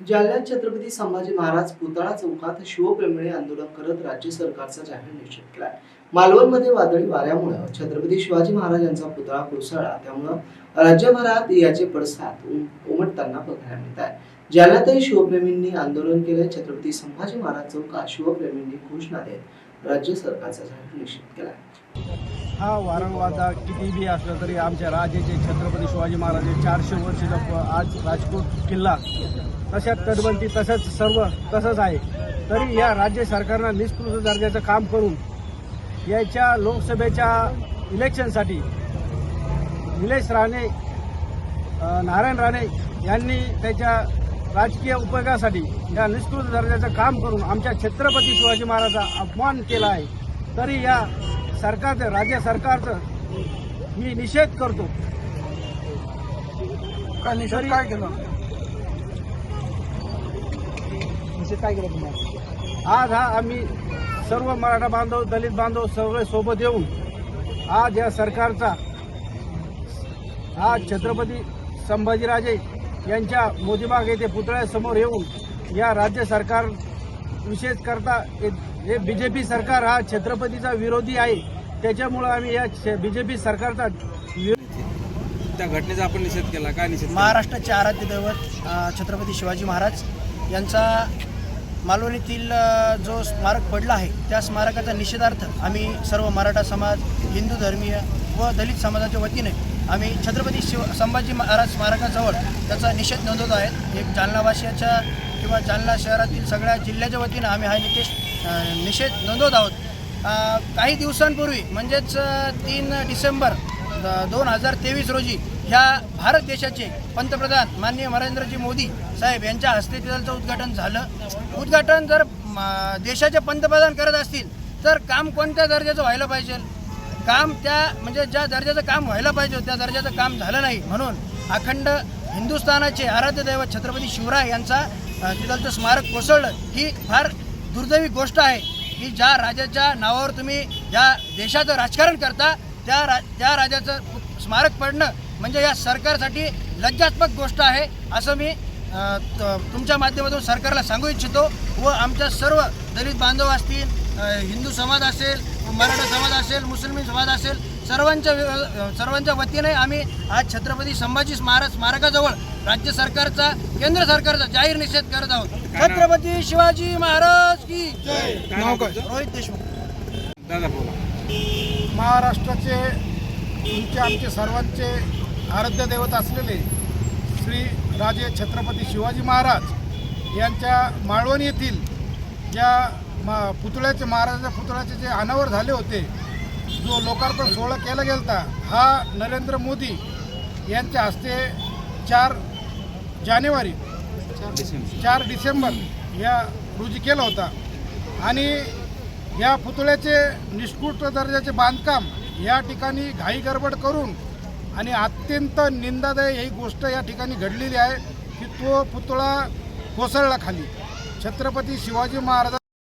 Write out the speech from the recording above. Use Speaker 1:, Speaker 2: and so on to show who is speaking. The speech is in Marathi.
Speaker 1: जालन्यात छत्रपती संभाजी महाराज पुतळा चौकात शिवप्रेमीने आंदोलन करत राज्य सरकारचा जाहीर निषेध केला मालवणमध्ये वादळी वाऱ्यामुळे छत्रपती शिवाजी महाराज यांचा पुतळा कोसळला. त्यामुळं राज्यभरात याचे पडसाद उमटताना बघायला मिळत आहे जालन्यातही शिवप्रेमींनी आंदोलन केले छत्रपती संभाजी महाराज चौकात शिवप्रेमींनी घोषणा देत राज्य सरकारचा जाहीर निषेध केला
Speaker 2: हा वारंवार किती बी असला तरी आमच्या राजाचे छत्रपती शिवाजी महाराज चारशे वर्षाचा आज राजकोट किल्ला. तशात तटबंदी तसंच सर्व तसंच आहे. तरी या राज्य सरकारनं निष्कृत दर्जाचं काम करून याच्या लोकसभेच्या इलेक्शनसाठी निलेश राणे नारायण राणे यांनी त्याच्या राजकीय उपयोगासाठी या निष्कृत दर्जाचं काम करून आमच्या छत्रपती शिवाजी महाराजाचा अपमान केला आहे. तरी या सरकारचं राज्य सरकारचं मी निषेध करतो. काय निषेध? काय केलं? निषेध काय केलं तुम्हाला आज हा आम्ही सर्व मराठा बांधव दलित बांधव सगळे सोबत येऊन आज या सरकारचा आज छत्रपती संभाजीराजे यांच्या मोदीबाग येथे पुतळ्यासमोर येऊन या राज्य सरकार विशेष करता हे बी जे पी सरकार हा छत्रपतीचा विरोधी आहे. त्याच्यामुळं आम्ही या बी जे पी सरकारचा विरोध
Speaker 3: त्या घटनेचा आपण निषेध केला. काय निषेध?
Speaker 4: महाराष्ट्राचे आराध्य दैवत छत्रपती शिवाजी महाराज यांचा मालवणीतील जो स्मारक पडला आहे त्या स्मारकाचा निषेधार्थ आम्ही सर्व मराठा समाज हिंदू धर्मीय व दलित समाजाच्या वतीने आम्ही छत्रपती शिव संभाजी महाराज स्मारकाजवळ त्याचा निषेध नोंदवत आहेत. एक जालनावासियाच्या किंवा जालना शहरातील सगळ्या जिल्ह्याच्या वतीनं आम्ही हा निकेश निषेध नोंदवत आहोत. काही दिवसांपूर्वी म्हणजेच तीन डिसेंबर दोन हजार तेवीस रोजी ह्या भारत देशाचे पंतप्रधान माननीय नरेंद्रजी मोदी साहेब यांच्या हस्ते तिथलं उद्घाटन झालं. उद्घाटन जर देशाचे पंतप्रधान करत असतील तर काम कोणत्या दर्जाचं व्हायला पाहिजे? काम त्या म्हणजे ज्या दर्जाचं काम व्हायला पाहिजे त्या दर्जाचं काम झालं नाही म्हणून अखंड हिंदुस्थानाचे आराध्य दैवत छत्रपती शिवराय यांचा अ, तिथलचं स्मारक कोसळलं. ही फार दुर्दैवी गोष्ट आहे की ज्या राजाच्या नावावर तुम्ही या देशाचं राजकारण करता त्या रा त्या राजाचं स्मारक पडणं म्हणजे या सरकारसाठी लज्जात्मक गोष्ट आहे असं मी तुमच्या माध्यमातून सरकारला सांगू इच्छितो व आमच्या सर्व दलित बांधव असतील हिंदू समाज असेल मराठा समाज असेल मुस्लिम समाज असेल सर्वांच्या सर्वांच्या वतीने आम्ही आज छत्रपती संभाजी महाराज स्मारकाजवळ राज्य सरकारचा केंद्र सरकारचा जाहीर निषेध करत आहोत. छत्रपती शिवाजी महाराज की? रोहित देशमुख.
Speaker 3: दादा बोला.
Speaker 2: महाराष्ट्राचे तुमचे आमचे सर्वांचे आराध्य दैवत असलेले श्री राजे छत्रपती शिवाजी महाराज यांच्या माळवण येथील या मा पुतळ्याचे महाराजाच्या पुतळ्याचे जे अनावर झाले होते जो लोकार्पण सोहळा केला गेला हा नरेंद्र मोदी यांच्या हस्ते चार जानेवारी चार डिसेंबर या रोजी केला होता. आणि या पुतळ्याचे निष्कृष्ट दर्जाचे बांधकाम या ठिकाणी घाई गडबड करून आणि अत्यंत निंदादायी ही गोष्ट या ठिकाणी घडलेली आहे की तो पुतळा कोसळला खाली. छत्रपती शिवाजी महाराज